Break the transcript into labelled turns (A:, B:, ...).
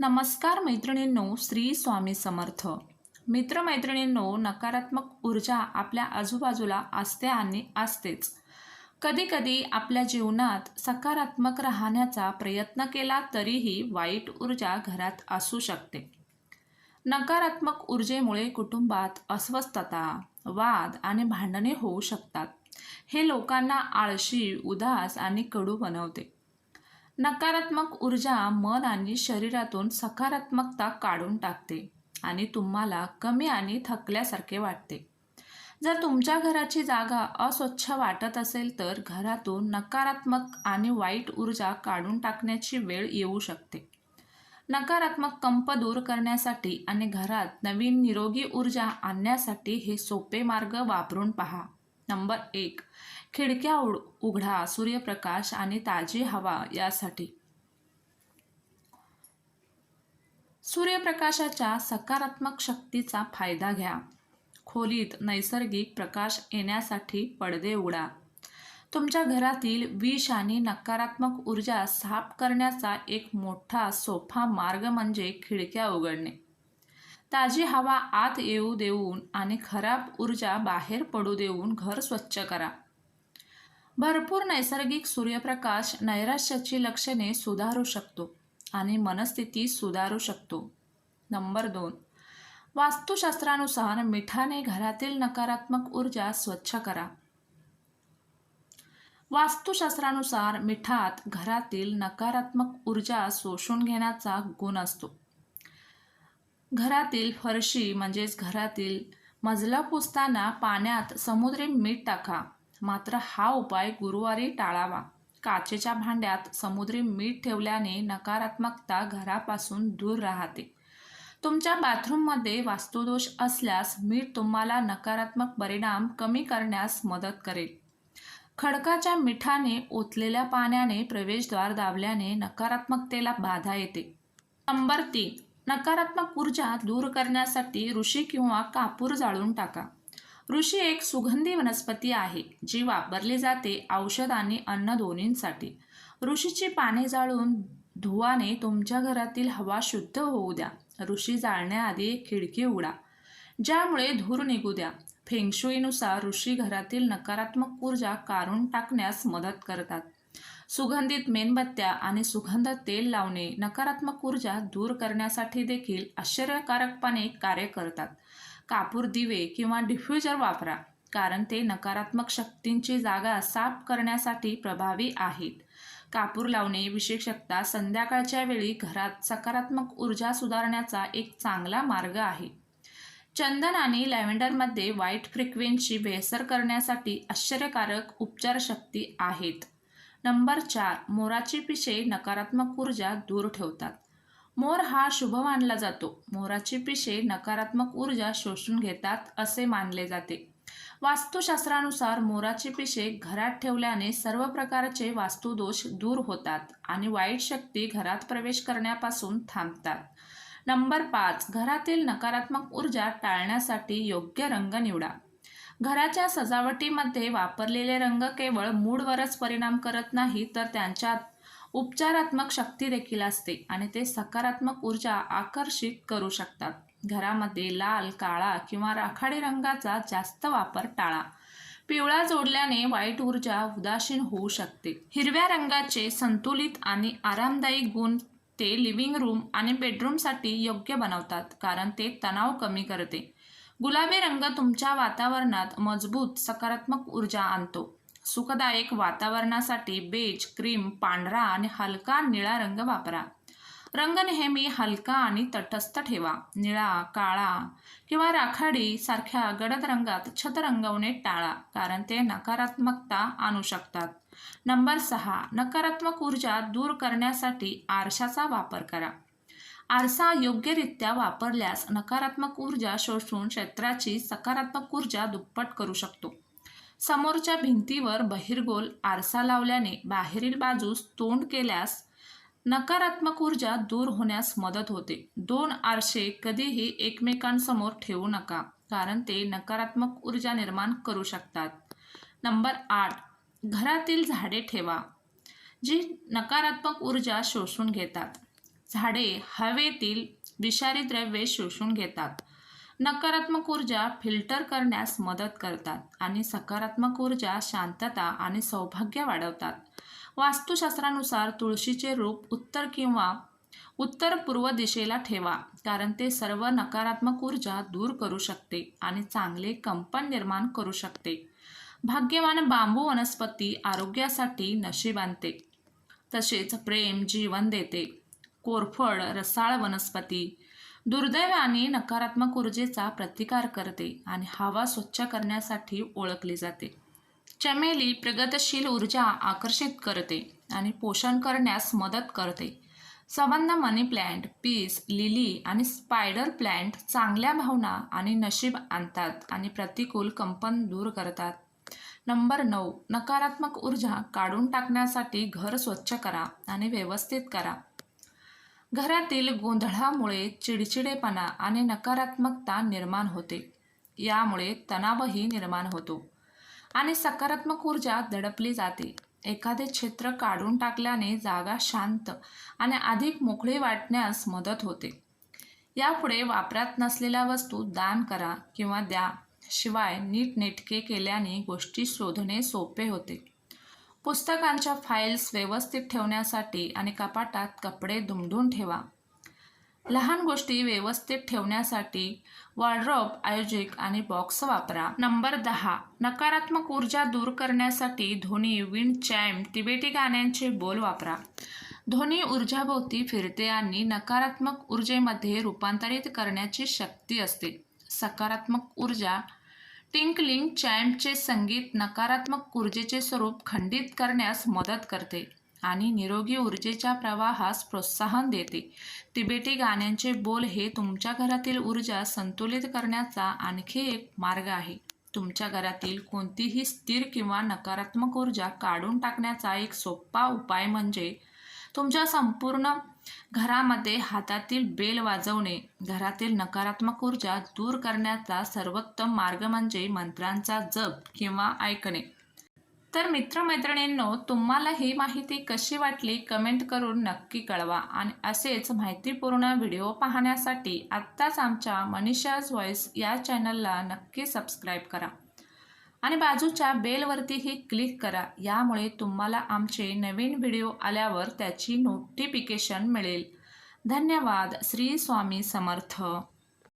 A: नमस्कार मैत्रिणींनो श्री स्वामी समर्थ. मित्रमैत्रिणींनो नकारात्मक ऊर्जा आपल्या आजूबाजूला असते आणि असतेच. कधीकधी आपल्या जीवनात सकारात्मक राहण्याचा प्रयत्न केला तरीही वाईट ऊर्जा घरात असू शकते. नकारात्मक ऊर्जेमुळे कुटुंबात अस्वस्थता वाद आणि भांडणे होऊ शकतात. हे लोकांना आळशी उदास आणि कडू बनवते. नकारात्मक ऊर्जा मन आणि शरीरातून सकारात्मकता काढून टाकते आणि तुम्हाला कमी आणि थकल्यासारखे वाटते. जर तुमच्या घराची जागा अस्वच्छ वाटत असेल तर घरातून नकारात्मक आणि वाईट ऊर्जा काढून टाकण्याची वेळ येऊ शकते. नकारात्मक कंप दूर करण्यासाठी आणि घरात नवीन निरोगी ऊर्जा आणण्यासाठी हे सोपे मार्ग वापरून पहा. नंबर एक खिडक्या उड उघडा सूर्यप्रकाश आणि ताजी हवा यासाठी. सूर्यप्रकाशाच्या सकारात्मक शक्तीचा फायदा घ्या. खोलीत नैसर्गिक प्रकाश येण्यासाठी पडदे उघडा. तुमच्या घरातील विष आणि नकारात्मक ऊर्जा साफ करण्याचा एक मोठा सोफा मार्ग म्हणजे खिडक्या उघडणे. ताजी हवा आत येऊ देऊन आणि खराब ऊर्जा बाहेर पडू देऊन घर स्वच्छ करा. भरपूर नैसर्गिक सूर्यप्रकाश नैराश्याची लक्षणे सुधारू शकतो आणि मनस्थिती सुधारू शकतो. नंबर दोन वास्तुशास्त्रानुसार मिठाने घरातील नकारात्मक ऊर्जा स्वच्छ करा. वास्तुशास्त्रानुसार मिठात घरातील नकारात्मक ऊर्जा शोषून घेण्याचा गुण असतो. घरातील फरशी म्हणजेच घरातील मजला पुसताना पाण्यात समुद्री मीठ टाका. मात्र हा उपाय गुरुवारी टाळावा. काचेच्या भांड्यात समुद्री मीठ ठेवल्याने नकारात्मकता घरापासून दूर राहते. तुमच्या बाथरूममध्ये वास्तुदोष असल्यास मीठ तुम्हाला नकारात्मक परिणाम कमी करण्यास मदत करेल. खडकाच्या मिठाने ओतलेल्या पाण्याने प्रवेशद्वार दाबल्याने नकारात्मकतेला बाधा येते. नंबर तीन. नकारात्मक ऊर्जा दूर करण्यासाठी ऋषी किंवा कापूर जाळून टाका. ऋषी एक सुगंधी वनस्पती आहे जी वापरली जाते औषध आणि अन्न दोन्हींसाठी. ऋषीची पाने जाळून धुवाने तुमच्या घरातील हवा शुद्ध होऊ द्या. ऋषी जाळण्याआधी खिडकी उघडा ज्यामुळे धूर निघू द्या. फेंगशुईनुसार ऋषी घरातील नकारात्मक ऊर्जा काढून टाकण्यास मदत करतात. सुगंधित मेणबत्त्या आणि सुगंध तेल लावणे नकारात्मक ऊर्जा दूर करण्यासाठी देखील आश्चर्यकारकपणे कार्य करतात. कापूर दिवे किंवा डिफ्युजर वापरा कारण ते नकारात्मक शक्तींची जागा साफ करण्यासाठी प्रभावी आहेत. कापूर लावणे विशेषतः संध्याकाळच्या वेळी घरात सकारात्मक ऊर्जा सुधारण्याचा एक चांगला मार्ग आहे. चंदन आणि लॅव्हेंडरमध्ये वाईट फ्रिक्वेन्सी बेहसर करण्यासाठी आश्चर्यकारक उपचार शक्ती आहेत. नंबर चार मोराची पिशे नकारात्मक ऊर्जा दूर ठेवतात. मोर हा शुभ मानला जातो. मोराची पिशे नकारात्मक ऊर्जा शोषून घेतात असे मानले जाते. वास्तुशास्त्रानुसार मोराची पिशे घरात ठेवल्याने सर्व प्रकारचे वास्तुदोष दूर होतात आणि वाईट शक्ती घरात प्रवेश करण्यापासून थांबतात. नंबर पाच घरातील नकारात्मक ऊर्जा टाळण्यासाठी योग्य रंग निवडा. घराच्या सजावटीमध्ये वापरलेले रंग केवळ मूडवरच परिणाम करत नाही तर त्यांच्यात उपचारात्मक शक्ती देखील असते आणि ते सकारात्मक ऊर्जा आकर्षित करू शकतात. घरामध्ये लाल काळा किंवा राखाडी रंगाचा जास्त वापर टाळा. पिवळा जोडल्याने वाईट ऊर्जा उदासीन होऊ शकते. हिरव्या रंगाचे संतुलित आणि आरामदायी गुण ते लिव्हिंग रूम आणि बेडरूमसाठी योग्य बनवतात कारण ते तणाव कमी करते. गुलाबी रंग तुमच्या वातावरणात मजबूत सकारात्मक ऊर्जा आणतो. सुखदायक वातावरणासाठी बेज क्रीम पांढरा आणि हलका निळा रंग वापरा. रंग नेहमी हलका आणि तटस्थ ठेवा. निळा काळा किंवा राखाडी सारख्या गडद रंगात छत रंगवणे टाळा कारण ते नकारात्मकता आणू शकतात. नंबर सहा नकारात्मक ऊर्जा दूर करण्यासाठी आरशाचा वापर करा. आरसा योग्यरित्या वापरल्यास नकारात्मक ऊर्जा शोषून क्षेत्राची सकारात्मक ऊर्जा दुप्पट करू शकतो. समोरच्या भिंतीवर बहिर्गोल आरसा लावल्याने बाहेरील बाजूस तोंड केल्यास नकारात्मक ऊर्जा दूर होण्यास मदत होते. दोन आरसे कधीही एकमेकांसमोर ठेवू नका कारण ते नकारात्मक ऊर्जा निर्माण करू शकतात. नंबर आठ घरातील झाडे ठेवा जी नकारात्मक ऊर्जा शोषून घेतात. झाडे हवेतील विषारी द्रव्ये शोषून घेतात. नकारात्मक ऊर्जा फिल्टर करण्यास मदत करतात आणि सकारात्मक ऊर्जा शांतता आणि सौभाग्य वाढवतात. वास्तुशास्त्रानुसार तुळशीचे रूप उत्तर किंवा उत्तर पूर्व दिशेला ठेवा कारण ते सर्व नकारात्मक ऊर्जा दूर करू शकते आणि चांगले कंपन निर्माण करू शकते. भाग्यवान बांबू वनस्पती आरोग्यासाठी नशीब आणते. तसेच प्रेम जीवन देते. कोरफड रसाळ वनस्पती दुर्दैवाने नकारात्मक ऊर्जेचा प्रतिकार करते आणि हवा स्वच्छ करण्यासाठी ओळखली जाते. चमेली प्रगतशील ऊर्जा आकर्षित करते आणि पोषण करण्यास मदत करते. संबंध मनी प्लॅन्ट पीस लिली आणि स्पायडर प्लॅन्ट चांगल्या भावना आणि नशीब आणतात आणि प्रतिकूल कंपन दूर करतात. नंबर नऊ नकारात्मक ऊर्जा काढून टाकण्यासाठी घर स्वच्छ करा आणि व्यवस्थित करा. घरातील गोंधळामुळे चिडचिडेपणा आणि नकारात्मकता निर्माण होते. यामुळे तणावही निर्माण होतो आणि सकारात्मक ऊर्जा दडपली जाते. एखादे क्षेत्र काढून टाकल्याने जागा शांत आणि अधिक मोकळी वाटण्यास मदत होते. यापुढे वापरात नसलेल्या वस्तू दान करा किंवा द्या. शिवाय नीटनेटके केल्याने गोष्टी शोधणे सोपे होते. पुस्तकांच्या फाईल्स व्यवस्थित ठेवण्यासाठी आणि कपाटात कपडे दुमडून ठेवा. लहान गोष्टी व्यवस्थित ठेवण्यासाठी वॉर्ड्रॉप आयोजिक आणि बॉक्स वापरा. नंबर दहा. नकारात्मक ऊर्जा दूर करण्यासाठी ध्वनी विंड चॅम तिबेटी गाण्यांचे बोल वापरा. ध्वनी ऊर्जाभोवती फिरते आणि नकारात्मक ऊर्जेमध्ये रूपांतरित करण्याची शक्ती असते. सकारात्मक ऊर्जा टिंकलिंग चॅम्पचे संगीत नकारात्मक ऊर्जेचे स्वरूप खंडित करण्यास मदत करते आणि निरोगी ऊर्जेच्या प्रवाहास प्रोत्साहन देते. तिबेटी गाण्यांचे बोल हे तुमच्या घरातील ऊर्जा संतुलित करण्याचा आणखी एक मार्ग आहे. तुमच्या घरातील कोणतीही स्थिर किंवा नकारात्मक ऊर्जा काढून टाकण्याचा एक सोपा उपाय म्हणजे तुमच्या संपूर्ण घरामध्ये हातातील बेल वाजवणे घरातील नकारात्मक ऊर्जा दूर करण्याचा सर्वोत्तम मार्ग म्हणजे मंत्रांचा जप किंवा ऐकणे. तर मित्रमैत्रिणींनो तुम्हाला ही माहिती कशी वाटली कमेंट करून नक्की कळवा आणि असेच माहितीपूर्ण व्हिडिओ पाहण्यासाठी आत्ताच आमच्या मनीषाज व्हॉइस या चॅनलला नक्की सबस्क्राईब करा. आणि बाजूच्या बेलवरतीही क्लिक करा. यामुळे तुम्हाला आमचे नवीन व्हिडिओ आल्यावर त्याची नोटिफिकेशन मिळेल. धन्यवाद. श्री स्वामी समर्थ.